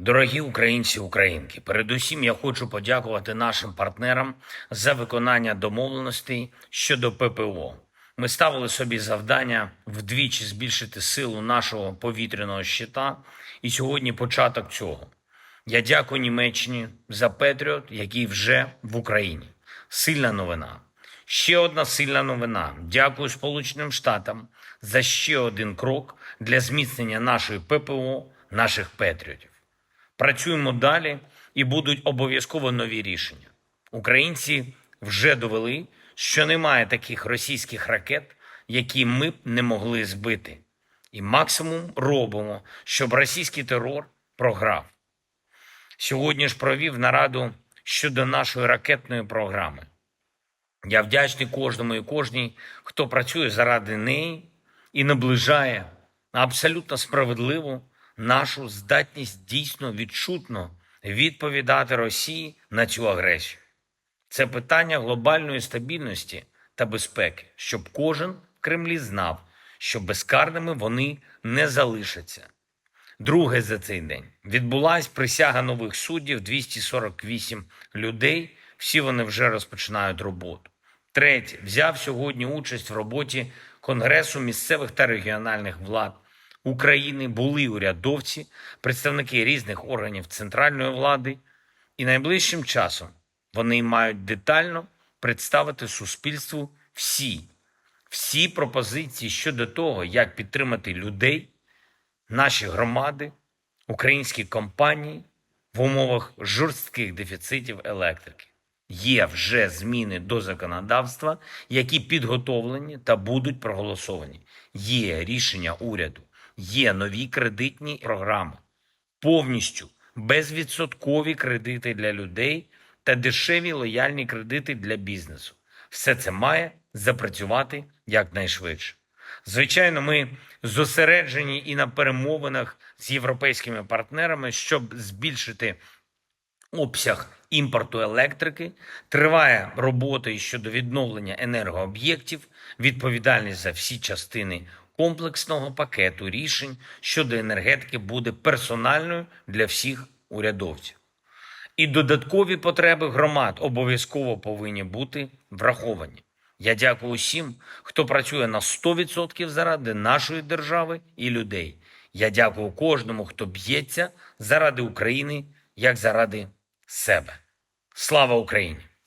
Дорогі українці, українки, передусім я хочу подякувати нашим партнерам за виконання домовленостей щодо ППО. Ми ставили собі завдання вдвічі збільшити силу нашого повітряного щита, і сьогодні початок цього. Я дякую Німеччині за Петріот, який вже в Україні. Сильна новина. Ще одна сильна новина. Дякую Сполученим Штатам за ще один крок для зміцнення нашої ППО, наших Петріотів. Працюємо далі і будуть обов'язково нові рішення. Українці вже довели, що немає таких російських ракет, які ми б не могли збити. І максимум робимо, щоб російський терор програв. Сьогодні ж провів нараду щодо нашої ракетної програми. Я вдячний кожному і кожній, хто працює заради неї і наближає абсолютно справедливу нашу здатність дійсно відчутно відповідати Росії на цю агресію. Це питання глобальної стабільності та безпеки, щоб кожен в Кремлі знав, що безкарними вони не залишаться. Друге за цей день відбулась присяга нових суддів 248 людей. Всі вони вже розпочинають роботу. Третє взяв сьогодні участь в роботі Конгресу місцевих та регіональних влад України. Були урядовці, представники різних органів центральної влади, і найближчим часом вони мають детально представити суспільству всі, всі пропозиції щодо того, як підтримати людей наші громади, українські компанії в умовах жорстких дефіцитів електрики. Є вже зміни до законодавства, які підготовлені та будуть проголосовані. Є рішення уряду, є нові кредитні програми, повністю безвідсоткові кредити для людей та дешеві лояльні кредити для бізнесу. Все це має запрацювати якнайшвидше. Звичайно, ми зосереджені і на перемовинах з європейськими партнерами, щоб збільшити обсяг імпорту електрики. Триває робота щодо відновлення енергооб'єктів, відповідальність за всі частини комплексного пакету рішень щодо енергетики буде персональною для всіх урядовців. І додаткові потреби громад обов'язково повинні бути враховані. Я дякую усім, хто працює на 100% заради нашої держави і людей. Я дякую кожному, хто б'ється заради України, як заради себе. Слава Україні!